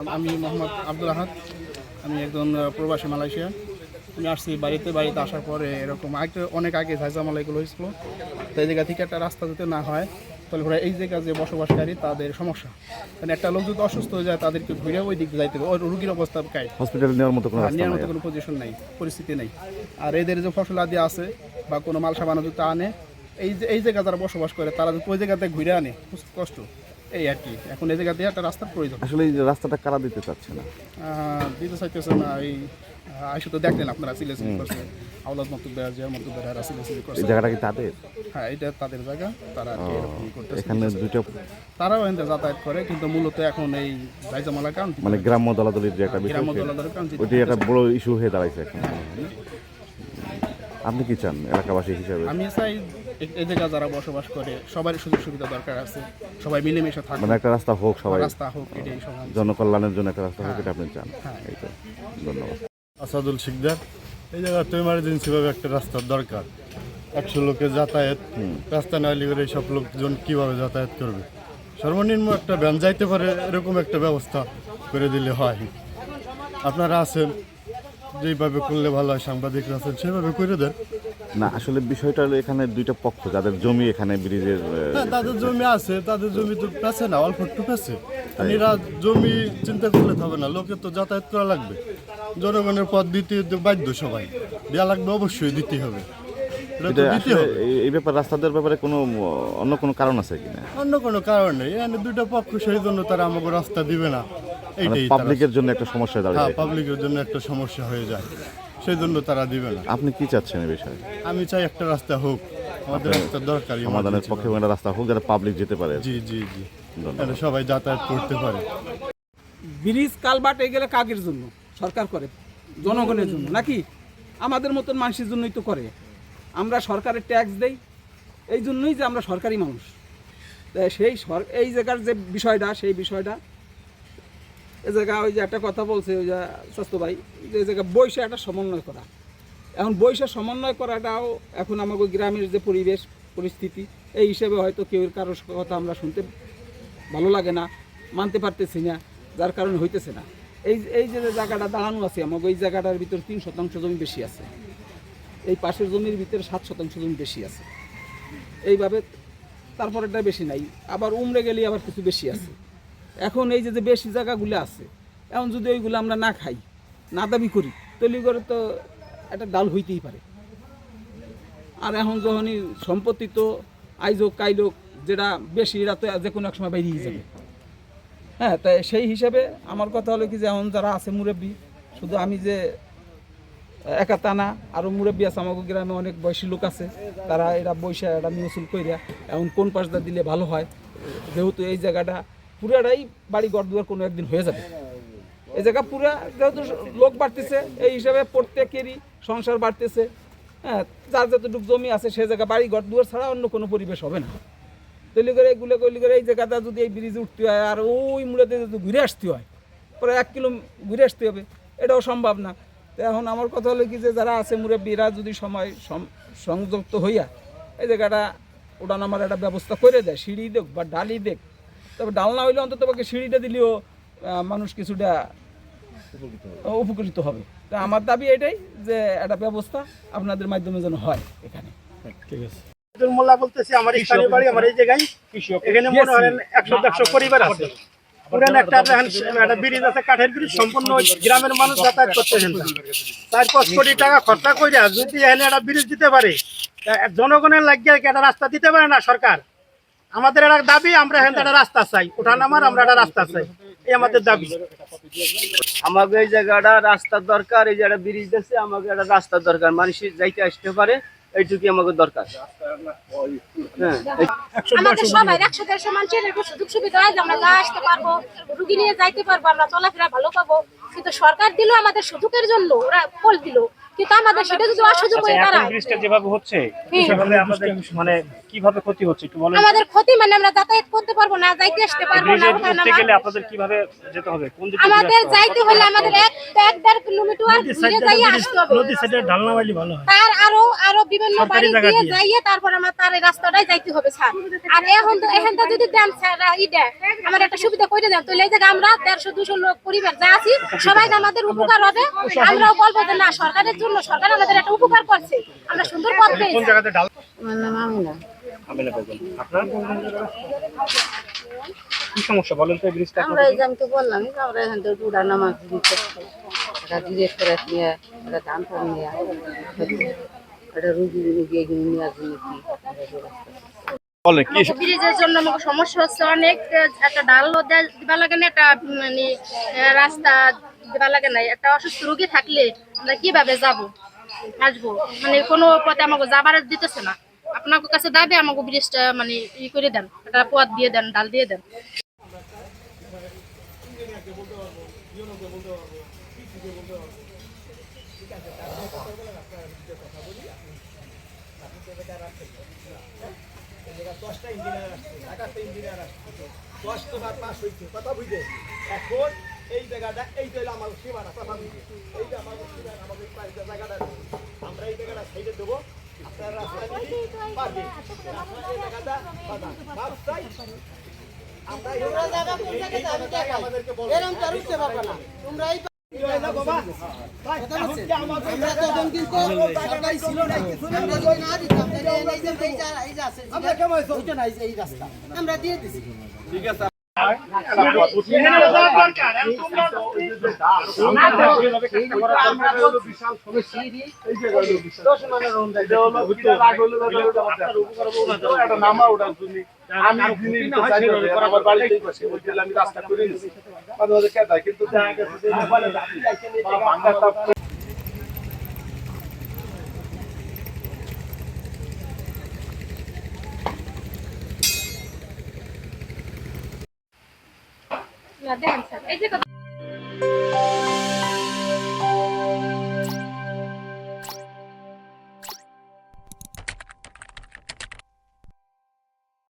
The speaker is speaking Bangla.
আমি মোহাম্মদ আব্দুল আহাদ। আমি একজন প্রবাসী মালয়েশিয়া আমি আসছি বাড়িতে বাড়িতে আসার পরে এরকম আগে অনেক আগে ঝাইজামালা এগুলো হয়েছিল। তো এই জায়গা থেকে একটা রাস্তা যাতে না হয় তাহলে পরে এই জায়গা যে বসবাসকারী তাদের সমস্যা। মানে একটা লোক যদি অসুস্থ হয়ে যায় তাদেরকে ঘুরে ওই দিক যাইতে হবে। ওই রুগীর অবস্থা কাই? হসপিটালে নেওয়ার মতো কোনো নেওয়ার মতো কোনো পজিশন নাই পরিস্থিতি নেই। আর এদের যে ফসল আদি আছে বা কোনো মাল সাবানা যদি আনে এই যে এই জায়গা যারা বসবাস করে তারা যদি ওই জায়গাতে ঘুরে আনে কষ্ট। এই আর কি। এখন এই জায়গাতে একটা রাস্তার প্রয়োজন। আসলে এই রাস্তাটা কারা দিতে চাচ্ছে না? দিতে চাইতেছে না এই আহ, তো দেখলেন আপনারা সিলেসিলি করছে আওলাদ মতুবের জিয়া মতুবের এরা সিলেসিলি করছে। জায়গাটা কি তাদের? হ্যাঁ এটা তাদের জায়গা তারা আর কি এরকম করতেছে। এখানে দুইটা তারাও এখানে যাতায়াত করে কিন্তু মূলত এখন এই রাইজামালা কাউন্টি মানে গ্রাম্য দলাদলির যে একটা বিষয় সে- কাউন্টি ওইটাই একটা বড় ইস্যু হয়ে দাঁড়াইছে এখন। আপনি কি চান এলাকাবাসী হিসাবে? আমি চাই এই- যারা বসবাস করে সবারই সুযোগ সুবিধা দরকার আছে। সবাই মিলেমিশে থাকবে মানে একটা রাস্তা হোক সবাই। রাস্তা হোক এটাই সবাই জনকল্যাণের জন্য একটা রাস্তা হোক এটা আপনি চান। হ্যাঁ। এই তো ধন্যবাদ। আসাদুল শিকদার এই জায়গা তো এমার্জেন্সিভাবে একটা রাস্তার দরকার। একশো লোকের যাতায়াত রাস্তা না করে সব লোকজন কীভাবে যাতায়াত করবে? সর্বনিম্ন একটা ভ্যান যাইতে পারে এরকম একটা ব্যবস্থা করে দিলে হয়। আপনারা আছেন যেইভাবে করলে ভালো হয় সাংবাদিকরা আছেন সেভাবে করে দেন। না আসলে বিষয়টা হলো এখানে দুইটা পক্ষ যাদের জমি এখানে ব্রিজের হ্যাঁ তাদের জমি আছে তাদের জমি তো পেছে না অল্প একটু পেছে এরা জমি চিন্তা করলে হবে না লোকের তো যাতায়াত করা লাগবে। জনগণের পথ দিতে বাধ্য সবাই দেওয়া লাগবে অবশ্যই দিতে হবে। এই- ব্যাপার রাস্তাদের ব্যাপারে কোনো অন্য কোনো কারণ আছে কিনা? অন্য কোনো কারণ নেই এখানে দুটো পক্ষ সেই জন্য তারা আমাকে রাস্তা দিবে না। পাবলিকের জন্য একটা সমস্যা হ্যাঁ দাঁড়িয়ে পাবলিকের জন্য একটা সমস্যা হয়ে যায়। সেই জন্য তারা দিবে না। আপনি কি চাচ্ছেন এই বিষয়ে? আমি চাই একটা রাস্তা হোক। আমাদের একটা দরকারি সমাধানের পক্ষে একটা রাস্তা হোক যাতে পাবলিক যেতে পারে। জি জি জি। সবাই যাতায়াত করতে পারে। ব্রিজ কালবাট এগুলো কাকের জন্য? সরকার করে জনগণের জন্য নাকি? আমাদের মতন মানুষের জন্যই তো করে। আমরা সরকারের ট্যাক্স দেই এই জন্যই যে আমরা সরকারি মানুষ। সেই এই জায়গার যে বিষয়টা সেই বিষয়টা এ জায়গা ওই যে একটা কথা বলছে, ওই যে স্বাস্থ্য ভাই, যে এই জায়গা বৈশা একটা সমন্বয় করা। এখন বৈশা সমন্বয় করাটাও এখন আমাদের গ্রামের যে পরিবেশ, পরিস্থিতি, এই হিসেবে হয়তো কেউ কারোর কথা আমরা শুনতে ভালো লাগে না, মানতে পারতেছি না, যার কারণে হইতেছে না। এই এই যে জায়গাটা দাঁড়ানো আছে আমাকে এই জায়গাটার ভিতর তিন শতাংশ জমি বেশি আছে। এই পাশের জমির ভিতরে সাত শতাংশ জমি বেশি আছে। এইভাবে তারপরেটা বেশি নাই, আবার উমরে গেলে আবার কিছু বেশি আছে। এখন এই যে বেশি জায়গাগুলো আছে, এখন যদি ওইগুলো আমরা না খাই, না দাবি করি তৈরি করে তো একটা ডাল হইতেই পারে। আর এখন যখনই সম্পত্তি তো আইজোক কাইলোক যেটা বেশি, এরা তো যে কোনো এক সময় বেরিয়ে যাবে। হ্যাঁ তাই সেই হিসাবে আমার কথা হলো কি যে এখন যারা আছে মুরব্বী, শুধু আমি যে একা তা না আরও মুরব্বী আছে আমাকে গ্রামে অনেক বয়সী লোক আছে, তারা এরা বৈশা এটা মিউসুল কইরা এখন কোন পাশটা দিলে ভালো হয়, যেহেতু এই জায়গাটা পুরাটাই বাড়ি ঘর দুয়ার কোনো একদিন হয়ে যাবে। এই জায়গা পুরা যেহেতু লোক বাড়তেছে, এই হিসাবে প্রত্যেকেরই সংসার বাড়তেছে। হ্যাঁ যার যতটুকু জমি আছে সে জায়গা বাড়ি ঘর দুয়ার ছাড়া অন্য কোনো পরিবেশ হবে না। তৈরি করে এগুলো কইলি করে এই জায়গাটা যদি এই ব্রিজে উঠতে হয়, আর ওই মূলতে যদি ঘুরে আসতে হয় পরে এক কিলো ঘুরে আসতে হবে, এটাও সম্ভব না। তো এখন আমার কথা হলো কি যে যারা আছে মুরব্বীরা যদি সময় সংযুক্ত হইয়া এই জায়গাটা ওঠানামার একটা ব্যবস্থা করে দেয়, সিঁড়ি দেখ বা ডালি দেখ তবে ডাল না হইলে অন্তত পক্ষে সিঁড়িটা দিলেও মানুষ কিছুটা উপকৃত হবে। তো আমার দাবি এটাই যে একটা ব্যবস্থা আপনাদের মাধ্যমে যেন হয় এখানে। আব্দুল মোল্লা বলতেছি আমার স্থানীয় বাড়ি আমার এই জায়গায় এখানে মনে হয় একশো দেড়শো পরিবার আছে। পুরান একটা একটা ব্রিজ আছে কাঠের ব্রিজ সম্পূর্ণ গ্রামের মানুষ যাতায়াত করতেছেন চার পাঁচ কোটি টাকা খরচা কইরা যদি এখানে একটা ব্রিজ দিতে পারে জনগণের লাগিয়ে কি একটা রাস্তা দিতে পারে না সরকার? আমাদের একটা দাবি আমরা এখানে একটা রাস্তা চাই। ওঠানামার আমরা একটা রাস্তা চাই। এই আমাদের দাবি। আমাকে এই জায়গাটা রাস্তার দরকার এই জায়গাটা ব্রিজ দিচ্ছে আমাকে একটা রাস্তার দরকার। মানুষ যাইতে আসতে পারে এইটুকুই আমাকে দরকার। হ্যাঁ আমাদের সবাই একশো দেড়শো মানুষের সুযোগ সুবিধা হয় যে আমরা যা আসতে পারব রুগী নিয়ে যাইতে পারব আমরা চলাফেরা ভালো পাবো। কিন্তু সরকার দিল আমাদের সুযোগের জন্য ওরা ফল দিল। কিন্তু আমাদের সেটা যদি অসুযোগ হয়ে দাঁড়ায়। ব্রিজটা যেভাবে হচ্ছে সেভাবে আমাদের মানে কীভাবে ক্ষতি হচ্ছে একটু বলেন। আমাদের ক্ষতি মানে আমরা যাতায়াত করতে পারব না যাইতে আসতে পারব না আমার- গেলে আপনাদের কীভাবে যেতে হবে? কোন দিকে আমাদের যাইতে হলে আমাদের এক এক দেড় কিলোমিটার ঘুরে যাই আসতে হবে। নদী সাইডে ঢালনা বাড়ি ভালো হয়। তার আরও আরও বিভিন্ন বাড়ি দিয়ে। যাইয়ে তারপর আমার তার এই রাস্তাটাই যাইতে হবে স্যার। আর এখন তো যদি দেন স্যার ই দেয় আমার একটা সুবিধা করে দেন তাহলে এই জায়গা আমরা দেড়শো দুশো লোক পরিবার যা আছি সবাই আমাদের উপকার হবে। আমরাও বলব যে না সরকারের জন্য সরকার আমাদের একটা উপকার করছে। আমরা সুন্দর পথ পেয়েছি। আমার নাম আমিনা। আমিনা বেগম। আপনার? কি সমস্যা? বলেন তো এই ব্রিজটা আমরা এই যে আমি তো বললাম যে আমরা এখান থেকে উড়া করে নিয়ে ধান নিয়ে। রুগী রুগী এগুলো নেওয়ার জন্য কি? বলেন কি ব্রিজের জন্য আমাকে সমস্যা হচ্ছে অনেক। একটা ডাল দিবা লাগে না একটা মানে রাস্তা দিবা লাগে না। একটা অসুস্থ রোগী থাকলে আমরা কীভাবে যাব? আসব? মানে কোনো পথে আমাকে যাবার দিতেছে না। আপনার কাছে দাবি আমাকে ব্রিজটা মানে ই করে দেন। একটা পথ দিয়ে দেন, ডাল দিয়ে দেন। এই জায়গাটা এই হলো আমার সীমানা কথা এই যে আমার সীমানা আমাদের বাড়িতে জায়গাটা আমরা এই জায়গাটা ছেড়ে দেবো। আমরা দিয়ে দিছি। ঠিক আছে না দেখেন স্যার এই যে